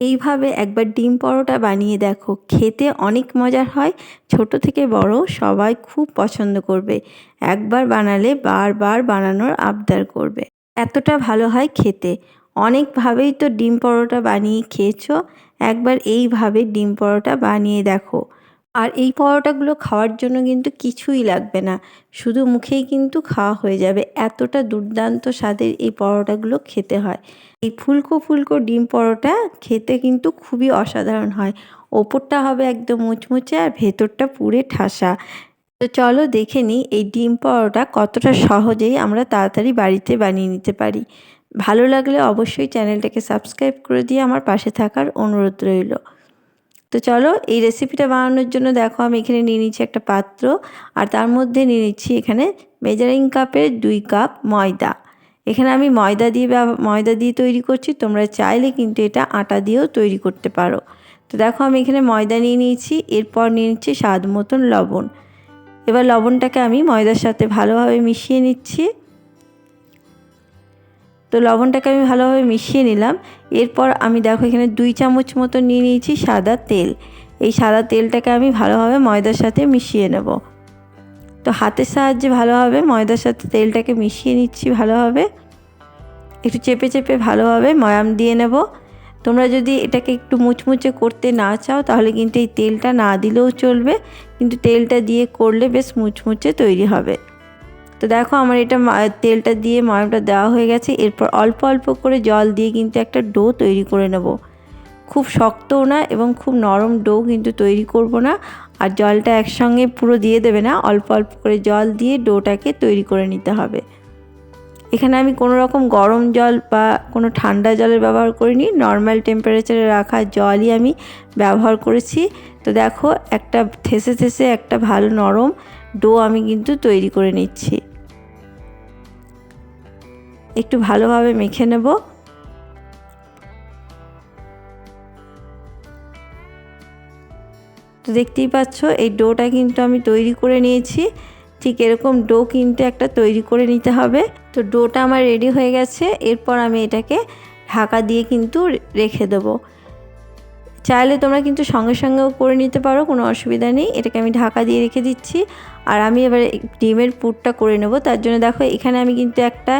এইভাবে একবার ডিম পরোটা বানিয়ে দেখো। খেতে অনেক মজার হয়। ছোট থেকে বড় সবাই খুব পছন্দ করবে। একবার বানালে বারবার বানানোর আবদার করবে। এতটা ভালো হয় খেতে। অনেকভাবেই তো ডিম পরোটা বানিয়ে খেয়েছো। একবার এইভাবে ডিম পরোটা বানিয়ে দেখো। আর এই পরোটাগুলো খাওয়ার জন্য কিন্তু কিছুই লাগবে না। শুধু মুখেই কিন্তু খাওয়া হয়ে যাবে। এতটা দুর্দান্ত স্বাদের এই পরোটাগুলো খেতে হয়। এই ফুলকো ফুলকো ডিম পরোটা খেতে কিন্তু খুবই অসাধারণ হয়। ওপরটা হবে একদম মুচমুচে আর ভেতরটা পুরে ঠাসা। তো চলো দেখে নিই এই ডিম পরোটা কতটা সহজেই আমরা তাড়াতাড়ি বাড়িতে বানিয়ে নিতে পারি। ভালো লাগলে অবশ্যই চ্যানেলটাকে সাবস্ক্রাইব করে দিয়ে আমার পাশে থাকার অনুরোধ রইল। তো চলো এই রেসিপিটা বানানোর জন্য দেখো আমি এখানে নিয়ে নিচ্ছি একটা পাত্র আর তার মধ্যে নিয়ে নিচ্ছি এখানে মেজারিং কাপের দুই কাপ ময়দা। এখানে আমি ময়দা দিয়ে ময়দা দিয়ে তৈরি করছি, তোমরা চাইলে কিন্তু এটা আটা দিয়েও তৈরি করতে পারো। তো দেখো আমি এখানে ময়দা নিয়ে নিয়েছি, এরপর নিয়ে নিচ্ছি স্বাদ মতন লবণ। এবার লবণটাকে আমি ময়দার সাথে ভালোভাবে মিশিয়ে নিচ্ছি। তো লবণটাকে আমি ভালোভাবে মিশিয়ে নিলাম। এরপর আমি দেখো এখানে দুই চামচ মতো নিয়ে নিয়েছি সাদা তেল। এই সাদা তেলটাকে আমি ভালোভাবে ময়দার সাথে মিশিয়ে নেব। তো হাতের সাহায্যে ভালোভাবে ময়দার সাথে তেলটাকে মিশিয়ে নিচ্ছি ভালোভাবে। একটু চেপে চেপে ভালোভাবে ময়াম দিয়ে নেব। তোমরা যদি এটাকে একটু মুচমুচে করতে না চাও, তাহলে কিন্তু এই তেলটা না দিলেও চলবে। কিন্তু তেলটা দিয়ে করলে বেশ মুচমুচে তৈরি হবে। তো দেখো আমার এটা তেলটা দিয়ে ময়ামটা দেওয়া হয়ে গেছে। এরপর অল্প অল্প করে জল দিয়ে কিন্তু একটা ডো তৈরি করে নেব। খুব শক্তও না এবং খুব নরম ডো কিন্তু তৈরি করব না। আর জলটা একসঙ্গে পুরো দিয়ে দেবে না, অল্প অল্প করে জল দিয়ে ডোটাকে তৈরি করে নিতে হবে। এখানে আমি কোনো রকম গরম জল বা কোনো ঠান্ডা জলের ব্যবহার করিনি নর্মাল টেম্পারেচারে রাখা জলই আমি ব্যবহার করেছি। তো দেখো একটা, থেসে থেসে একটা ভালো নরম ডো আমি কিন্তু তৈরি করে নিচ্ছি। একটু ভালোভাবে মেখে নেব। তো দেখতেই পাচ্ছ, এই ডোটা কিন্তু আমি তৈরি করে নিয়েছি। ঠিক এরকম ডো কিন্তু একটা তৈরি করে নিতে হবে। তো ডোটা আমার রেডি হয়ে গেছে, এরপর আমি এটাকে ঢাকা দিয়ে কিন্তু রেখে দেবো। চাইলে তোমরা কিন্তু সঙ্গে সঙ্গেও করে নিতে পারো, কোনো অসুবিধা নেই। এটাকে আমি ঢাকা দিয়ে রেখে দিচ্ছি। আর আমি এবার ডিমের পুরটা করে নেব। তার জন্য দেখো, এখানে আমি কিন্তু একটা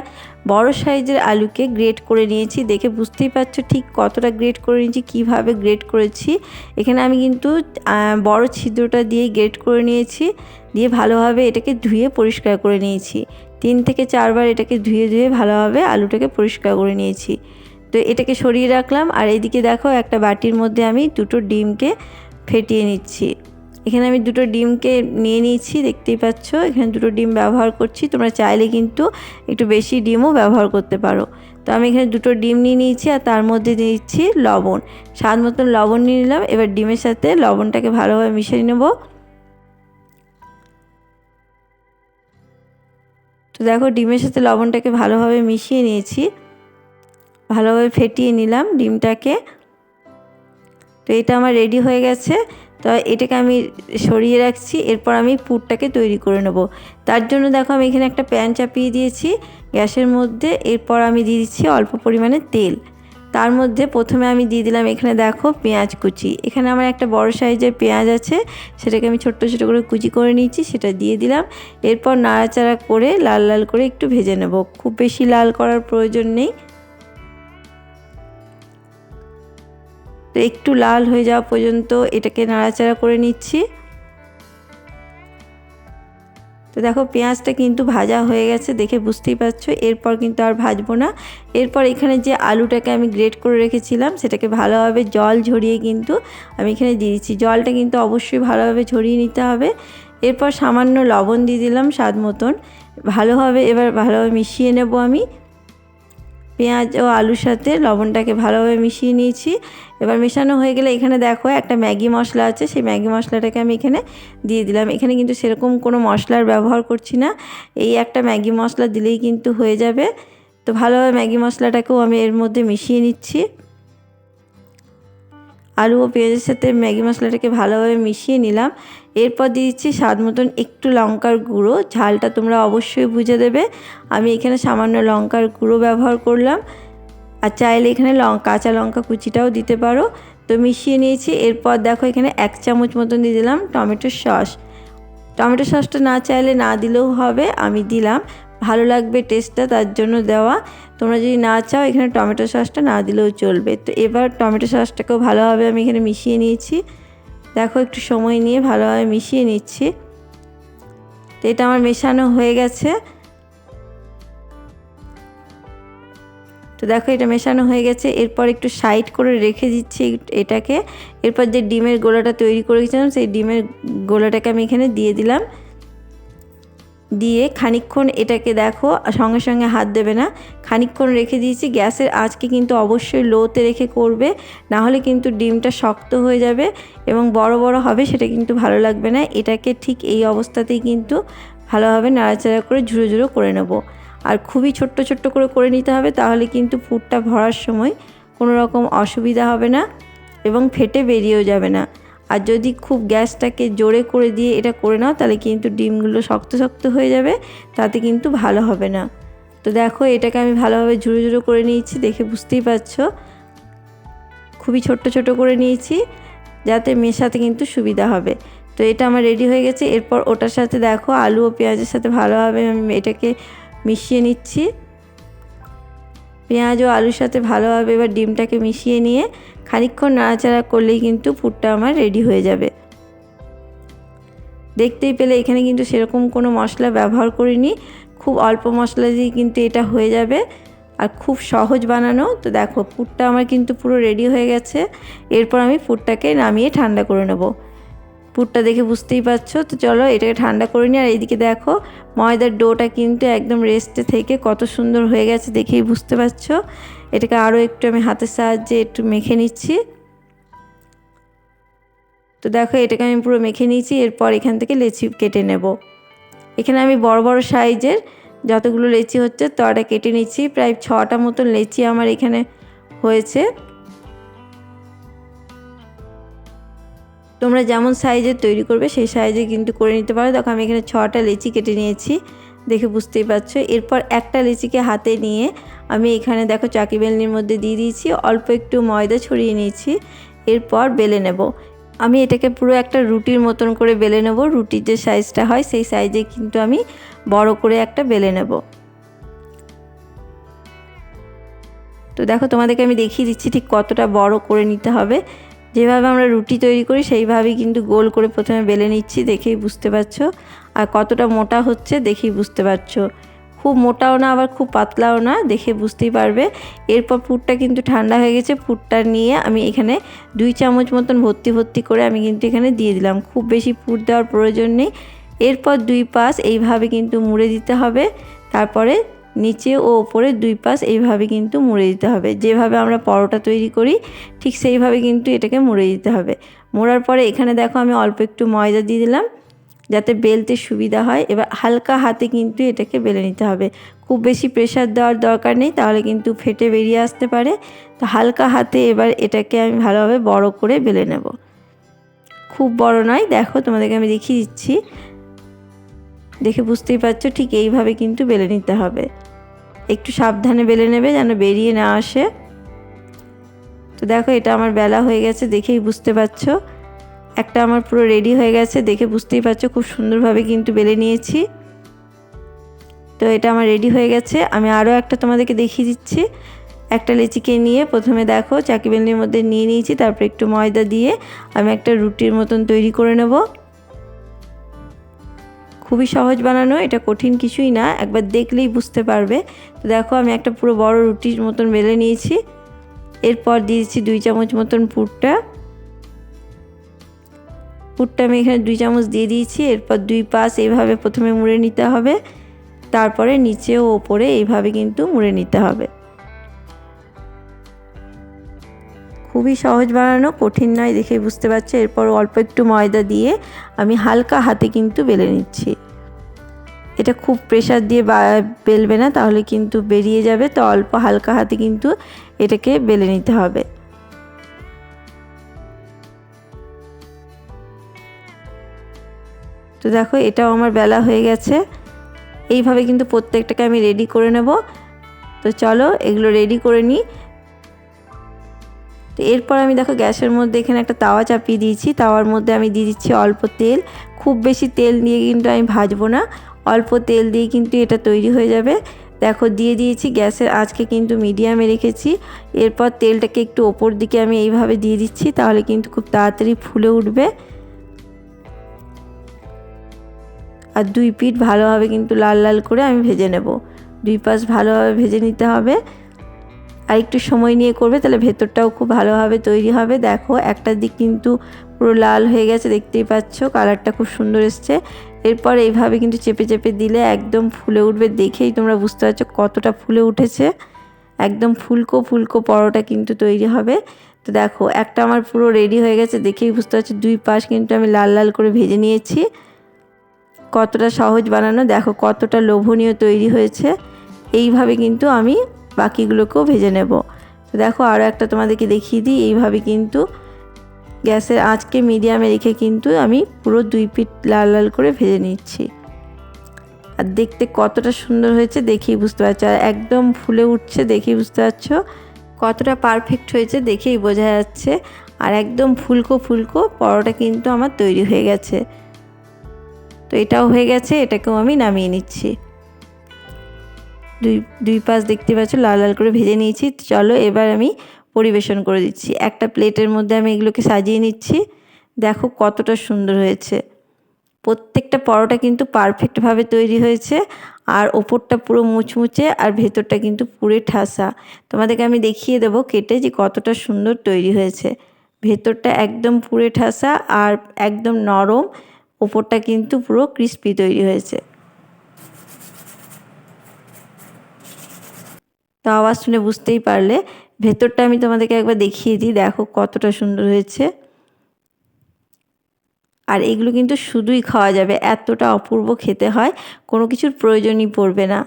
বড় সাইজের আলুকে গ্রেট করে নিয়েছি। দেখে বুঝতেই পারছ ঠিক কতটা গ্রেট করে নিয়েছি, কীভাবে গ্রেট করেছি। এখানে আমি কিন্তু বড় ছিদ্রটা দিয়ে গ্রেট করে নিয়েছি। দিয়ে ভালোভাবে এটাকে ধুয়ে পরিষ্কার করে নিয়েছি। তিন থেকে চারবার এটাকে ধুয়ে ধুয়ে ভালোভাবে আলুটাকে পরিষ্কার করে নিয়েছি। তো এটাকে সরিয়ে রাখলাম, আর এইদিকে দেখো একটা বাটির মধ্যে আমি দুটো ডিমকে ফেটিয়ে নিচ্ছি। এখানে আমি দুটো ডিমকে নিয়ে নিয়েছি, দেখতেই পাচ্ছ, এখানে দুটো ডিম ব্যবহার করছি। তোমরা চাইলে কিন্তু একটু বেশি ডিমও ব্যবহার করতে পারো। তো আমি এখানে দুটো ডিম নিয়ে নিয়েছি, আর তার মধ্যে দিচ্ছি লবণ। স্বাদ মতন লবণ নিয়ে নিলাম, এবার ডিমের সাথে লবণটাকে ভালোভাবে মিশিয়ে নেব। তো দেখো ডিমের সাথে লবণটাকে ভালোভাবে মিশিয়ে নিয়েছি। ভালোভাবে ফেটিয়ে নিলাম ডিমটাকে। তো এটা আমার রেডি হয়ে গেছে। তো এটাকে আমি সরিয়ে রাখছি, এরপর আমি পুরটাকে তৈরি করে নেব। তার জন্য দেখো আমি এখানে একটা প্যান চাপিয়ে দিয়েছি গ্যাসের মধ্যে, এরপর আমি দিয়ে দিচ্ছি অল্প পরিমাণে তেল। তার মধ্যে প্রথমে আমি দিয়ে দিলাম এখানে দেখো পেঁয়াজ কুচি। এখানে আমার একটা বড় সাইজের পেঁয়াজ আছে, সেটাকে আমি ছোট্ট ছোটো করে কুচি করে নিয়েছি, সেটা দিয়ে দিলাম। এরপর নাড়াচাড়া করে লাল লাল করে একটু ভেজে নেব। খুব বেশি লাল করার প্রয়োজন নেই। তো একটু লাল হয়ে যাওয়া পর্যন্ত এটাকে নাড়াচাড়া করে নিচ্ছি। তো দেখো পেঁয়াজটা কিন্তু ভাজা হয়ে গেছে, দেখে বুঝতেই পারছ। এরপর কিন্তু আর ভাজবো না। এরপর এখানে যে আলুটাকে আমি গ্রেট করে রেখেছিলাম, সেটাকে ভালোভাবে জল ঝরিয়ে কিন্তু আমি এখানে দিয়ে দিচ্ছি। জলটা কিন্তু অবশ্যই ভালোভাবে ঝরিয়ে নিতে হবে। এরপর সামান্য লবণ দিয়ে দিলাম স্বাদ মতন। ভালোভাবে, এবার ভালোভাবে মিশিয়ে নেব আমি। পেঁয়াজ ও আলুর সাথে লবণটাকে ভালোভাবে মিশিয়ে নিয়েছি। এবার মেশানো হয়ে গেলে এখানে দেখো একটা ম্যাগি মশলা আছে, সেই ম্যাগি মশলাটাকে আমি এখানে দিয়ে দিলাম। এখানে কিন্তু সেরকম কোনো মশলার ব্যবহার করছি না। এই একটা ম্যাগি মশলা দিলেই কিন্তু হয়ে যাবে। তো ভালোভাবে ম্যাগি মশলাটাকেও আমি এর মধ্যে মিশিয়ে নিচ্ছি। আলু ও পেঁয়াজের সাথে ম্যাগি মশলাটাকে ভালোভাবে মিশিয়ে নিলাম। এরপর দিচ্ছি স্বাদ মতন একটু লঙ্কার গুঁড়ো। ঝালটা তোমরা অবশ্যই বুঝে দেবে। আমি এখানে সামান্য লঙ্কার গুঁড়ো ব্যবহার করলাম। আর চাইলে এখানে কাঁচা লঙ্কা কুচিটাও দিতে পারো। তো মিশিয়ে নিয়েছি। এরপর দেখো এখানে এক চামচ মতন দিয়ে দিলাম টমেটোর সস। টমেটো সসটা না চাইলে না দিলেও হবে। আমি দিলাম। ভালো লাগবে টেস্টটা তার জন্য দেওয়া। তোমরা যদি না চাও, এখানে টমেটো সসটা না দিলেও চলবে। তো এবার টমেটো সসটাকেও ভালোভাবে আমি এখানে মিশিয়ে নিয়েছি। দেখো, একটু সময় নিয়ে ভালোভাবে মিশিয়ে নিচ্ছি। তো এটা আমার মেশানো হয়ে গেছে। তো দেখো, এটা মেশানো হয়ে গেছে। এরপর একটু সাইড করে রেখে দিচ্ছি এটাকে। এরপর যে ডিমের গোলাটা তৈরি করেছিলাম, সেই ডিমের গোলাটাকে আমি এখানে দিয়ে দিলাম। দিয়ে খানিকক্ষণ এটাকে দেখো সঙ্গে সঙ্গে হাত দেবে না। খানিকক্ষণ রেখে দিয়েছি, গ্যাসের আজকে কিন্তু অবশ্যই লোতে রেখে করবে, না হলে কিন্তু ডিমটা শক্ত হয়ে যাবে এবং বড় বড় হবে, সেটা কিন্তু ভালো লাগবে না। এটাকে ঠিক এই অবস্থাতেই কিন্তু ভালোভাবে নাড়াচাড়া করে ঝুড়ো ঝুড়ো করে নেব। আর খুবই ছোট্ট ছোট্ট করে করে নিতে হবে, তাহলে কিন্তু পুরটা ভরার সময় কোনো রকম অসুবিধা হবে না এবং ফেটে বেরিয়েও যাবে না। আর যদি খুব গ্যাসটাকে জোরে করে দিয়ে এটা করে নাও, তাহলে কিন্তু ডিমগুলো শক্ত শক্ত হয়ে যাবে, তাতে কিন্তু ভালো হবে না। তো দেখো, এটাকে আমি ভালোভাবে ঝুড়ো ঝুড়ো করে নিয়েছি, দেখে বুঝতেই পারছ? খুবই ছোট্ট ছোট করে নিয়েছি, যাতে মেশাতে কিন্তু সুবিধা হবে। তো এটা আমার রেডি হয়ে গেছে, এরপর ওটার সাথে দেখো, আলু ও পেঁয়াজের সাথে ভালোভাবে আমি এটাকে মিশিয়ে নিচ্ছি। পেঁয়াজ ও আলুর সাথে ভালোভাবে এবার ডিমটাকে মিশিয়ে নিয়ে খানিকক্ষণ নাড়াচাড়া করলেই কিন্তু পুরটা আমার রেডি হয়ে যাবে। দেখতেই পেলে এখানে কিন্তু সেরকম কোনো মশলা ব্যবহার করিনি। খুব অল্প মশলা দিয়ে কিন্তু এটা হয়ে যাবে। আর খুব সহজ বানানো। তো দেখো, পুরটা আমার কিন্তু পুরো রেডি হয়ে গেছে। এরপর আমি পুরটাকে নামিয়ে ঠান্ডা করে নেব। পুরটা দেখে বুঝতেই পারছ? তো চলো এটাকে ঠান্ডা করে নিই। আর এইদিকে দেখো, ময়দার ডোটা কিন্তু একদম রেস্টে থেকে কত সুন্দর হয়ে গেছে দেখেই বুঝতে পারছ। এটাকে আরও একটু আমি হাতের সাহায্যে একটু মেখে নিচ্ছি। তো দেখো, এটাকে আমি পুরো মেখে নিয়েছি, এরপর এখান থেকে লেচি কেটে নেব। এখানে আমি বড় বড় সাইজের যতগুলো লেচি হচ্ছে তটা কেটে নিচ্ছি। প্রায় ছটা মতন লেচি আমার এখানে হয়েছে। তোমরা যেমন সাইজের তৈরি করবে, সেই সাইজে কিন্তু করে নিতে পারো। দেখো, আমি এখানে ছটা লেচি কেটে নিয়েছি, দেখে বুঝতেই পারছ। এরপর একটা লেচিকে হাতে নিয়ে আমি এখানে দেখো চাকি বেলনির মধ্যে দিয়ে দিয়েছি, অল্প একটু ময়দা ছড়িয়ে নিয়েছি, এরপর বেলে নেব। আমি এটাকে পুরো একটা রুটির মতন করে বেলে নেব, রুটির যে সাইজটা হয় সেই সাইজে কিন্তু আমি বড় করে একটা বেলে নেব। তো দেখো তোমাদেরকে আমি দেখিয়ে দিচ্ছি ঠিক কতটা বড় করে নিতে হবে। যেভাবে আমরা রুটি তৈরি করি সেইভাবেই কিন্তু গোল করে প্রথমে বেলে নিচ্ছি, দেখেই বুঝতে পারছ। আর কতটা মোটা হচ্ছে দেখেই বুঝতে পারছ। খুব মোটাও না, আবার খুব পাতলাও না, দেখে বুঝতেই পারবে। এরপর পুরটা কিন্তু ঠান্ডা হয়ে গেছে, পুরটা নিয়ে আমি এখানে দুই চামচ মতন ভর্তি ভর্তি করে আমি কিন্তু এখানে দিয়ে দিলাম। খুব বেশি পুর দেওয়ার প্রয়োজন নেই। এরপর দুই পাশ এইভাবে কিন্তু মুড়ে দিতে হবে। তারপরে নিচে ও ওপরে দুই পাশ এইভাবে কিন্তু মুড়ে দিতে হবে। যেভাবে আমরা পরোটা তৈরি করি, ঠিক সেইভাবে কিন্তু এটাকে মুড়ে দিতে হবে। মোড়ার পরে এখানে দেখো আমি অল্প একটু ময়দা দিয়ে দিলাম। যাতে বেলতে সুবিধা হয় এবার হালকা হাতে কিন্তু এটাকে বেলে নিতে হবে। খুব বেশি প্রেশার দেওয়ার দরকার নেই, তাহলে কিন্তু ফেটে বেরিয়ে আসতে পারে। তো হালকা হাতে এবার এটাকে আমি ভালোভাবে বড় করে বেলে নেব। খুব বড় নয়, দেখো তোমাদেরকে আমি দেখিয়ে দিচ্ছি। দেখে বুঝতেই পারছ ঠিক এইভাবে কিন্তু বেলে নিতে হবে। একটু সাবধানে বেলে নেবে যেন বেরিয়ে না আসে। তো দেখো এটা আমার বেলা হয়ে গেছে, দেখেই বুঝতে পারছ। একটা আমার পুরো রেডি হয়ে গেছে, দেখে বুঝতেই পারছ, খুব সুন্দরভাবে কিন্তু বেলে নিয়েছি। তো এটা আমার রেডি হয়ে গেছে। আমি আরও একটা তোমাদেরকে দেখিয়ে দিচ্ছি। একটা লেচিকে নিয়ে প্রথমে দেখো, চাকি বেলনির মধ্যে নিয়ে নিয়েছি, তারপর একটু ময়দা দিয়ে আমি একটা রুটির মতন তৈরি করে নেব। খুবই সহজ বানানো, এটা কঠিন কিছুই না, একবার দেখলেই বুঝতে পারবে। তো দেখো, আমি একটা পুরো বড় রুটির মতন বেলে নিয়েছি। এরপর দিয়েছি দুই চামচ মতন পুরটা। পুরটা আমি এখানে দুই চামচ দিয়ে দিয়েছি, এরপর দুই পাশ এইভাবে প্রথমে মুড়ে নিতে হবে। তারপরে নিচে ও ওপরে এইভাবে কিন্তু মুড়ে নিতে হবে। খুবই সহজ বানানো, কঠিন নয় দেখে বুঝতে পারছ। এরপর অল্প একটু ময়দা দিয়ে আমি হালকা হাতে কিন্তু বেলে নিচ্ছি। এটা খুব প্রেশার দিয়ে বেলবে না, তাহলে কিন্তু বেরিয়ে যাবে। তো অল্প হালকা হাতে কিন্তু এটাকে বেলে নিতে হবে। তো দেখো, এটাও আমার বেলা হয়ে গেছে। এইভাবে কিন্তু প্রত্যেকটাকে আমি রেডি করে নেব। তো চলো, এগুলো রেডি করে নিই। তো এরপর আমি দেখো, গ্যাসের মধ্যে এখানে একটা তাওয়া চাপিয়ে দিয়েছি। তাওয়ার মধ্যে আমি দিয়ে দিচ্ছি অল্প তেল। খুব বেশি তেল দিয়ে কিন্তু আমি ভাজবো না। অল্প তেল দিয়ে কিন্তু এটা তৈরি হয়ে যাবে। দেখো, দিয়ে দিয়েছি গ্যাসের আজকে কিন্তু মিডিয়ামে রেখেছি। এরপর তেলটাকে একটু ওপর দিকে আমি এইভাবে দিয়ে দিচ্ছি, তাহলে কিন্তু খুব তাড়াতাড়ি ফুলে উঠবে। আর দুই পিঠ ভালোভাবে কিন্তু লাল লাল করে আমি ভেজে নেব। দুই পাশ ভালোভাবে ভেজে নিতে হবে। আর একটু সময় নিয়ে করবে, তাহলে ভেতরটাও খুব ভালোভাবে তৈরি হবে। দেখো, একটা দিক কিন্তু পুরো লাল হয়ে গেছে, দেখতেই পাচ্ছ, কালারটা খুব সুন্দর এসছে। এরপর এইভাবে কিন্তু চেপে চেপে দিলে একদম ফুলে উঠবে দেখেই তোমরা বুঝতে পারছ কতটা ফুলে উঠেছে। একদম ফুলকো ফুলকো পরোটা কিন্তু তৈরি হবে। তো দেখো, একটা আমার পুরো রেডি হয়ে গেছে, দেখেই বুঝতে পারছ, দুই পাশ কিন্তু আমি লাল লাল করে ভেজে নিয়েছি। কতটা সহজ বানানো, দেখো কতটা লোভনীয় তৈরি হয়েছে। এইভাবে কিন্তু আমি বাকিগুলোকেও ভেজে নেব। দেখো আরও একটা তোমাদেরকে দেখিয়ে দিই, এইভাবে কিন্তু গ্যাসের আঁচকে মিডিয়ামে রেখে কিন্তু আমি পুরো দুই পিঠ লাল লাল করে ভেজে নিচ্ছি। আর দেখতে কতটা সুন্দর হয়েছে দেখেই বুঝতে পারছ। আর একদম ফুলে উঠছে দেখেই বুঝতে পারছ। কতটা পারফেক্ট হয়েছে দেখেই বোঝা যাচ্ছে। আর একদম ফুলকো ফুলকো পরোটা কিন্তু আমার তৈরি হয়ে গেছে। তো এটাও হয়ে গেছে, এটাকেও আমি নামিয়ে নিচ্ছি। দুই দুই পাশ দেখতে পাচ্ছ, লাল লাল করে ভেজে নিয়েছি। চলো এবার আমি পরিবেশন করে দিচ্ছি। একটা প্লেটের মধ্যে আমি এগুলোকে সাজিয়ে নিচ্ছি। দেখো কতটা সুন্দর হয়েছে। প্রত্যেকটা পরোটা কিন্তু পারফেক্টভাবে তৈরি হয়েছে আর ওপরটা পুরো মুচমুচে আর ভেতরটা কিন্তু পুরে ঠাসা। তোমাদেরকে আমি দেখিয়ে দেবো কেটে যে কতটা সুন্দর তৈরি হয়েছে। ভেতরটা একদম পুরে ঠাসা আর একদম নরম ওপরটা কিন্তু পুরো ক্রিস্পি তৈরি হয়েছে। তো আওয়াজ শুনে বুঝতেই পারলে, ভেতরটা আমি তোমাদেরকে একবার দেখিয়ে দিই, দেখো কতটা সুন্দর হয়েছে। আর এগুলো কিন্তু শুধুই খাওয়া যাবে, এতটা অপূর্ব খেতে হয়, কোনো কিছুর প্রয়োজনই পড়বে না।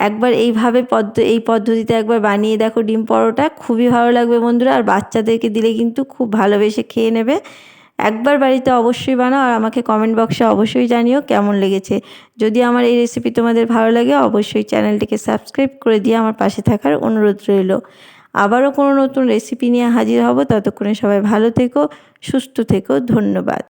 একবার এইভাবে পদ্ধ, এই পদ্ধতিতে একবার বানিয়ে দেখো ডিম পরোটা, খুবই ভালো লাগবে বন্ধুরা, আর বাচ্চাদেরকে দিলে কিন্তু খুব ভালোবেসে খেয়ে নেবে। একবার বাড়িতে অবশ্যই বানাও আর আমাকে কমেন্ট বক্সে অবশ্যই জানিও কেমন লেগেছে। যদি আমার এই রেসিপি তোমাদের ভালো লাগে, অবশ্যই চ্যানেলটিকে সাবস্ক্রাইব করে দিয়ে আমার পাশে থাকার অনুরোধ রইল। আবারও কোনো নতুন রেসিপি নিয়ে হাজির হব, ততক্ষণে সবাই ভালো থেকো, সুস্থ থেকো, ধন্যবাদ।